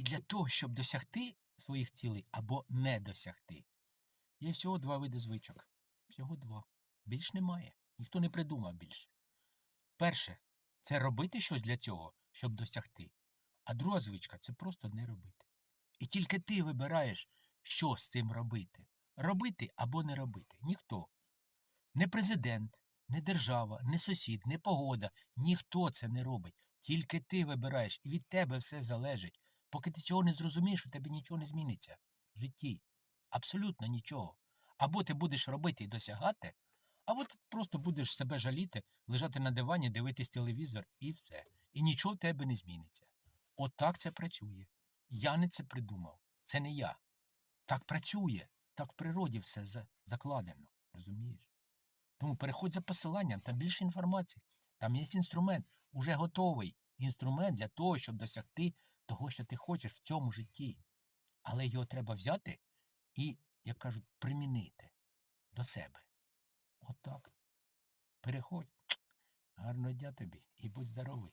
І для того, щоб досягти своїх цілей або не досягти, є всього два види звичок. Всього два. Більш немає. Ніхто не придумав більше. Перше це робити щось для цього, щоб досягти. А друга звичка це просто не робити. І тільки ти вибираєш, що з цим робити. Робити або не робити. Ніхто. Не президент, не держава, не сусід, не погода. Ніхто це не робить. Тільки ти вибираєш, і від тебе все залежить. Поки ти цього не зрозумієш, у тебе нічого не зміниться в житті. Абсолютно нічого. Або ти будеш робити і досягати, або ти просто будеш себе жаліти, лежати на дивані, дивитись телевізор і все. І нічого в тебе не зміниться. Отак це працює. Я не це придумав. Це не я. Так працює. Так в природі все закладено. Розумієш? Тому переходь за посиланням, там більше інформації. Там є інструмент, уже готовий інструмент для того, щоб досягти того, що ти хочеш в цьому житті. Але його треба взяти і, як кажуть, примінити до себе. Отак. Переходь. Гарного дня тобі і будь здоровий.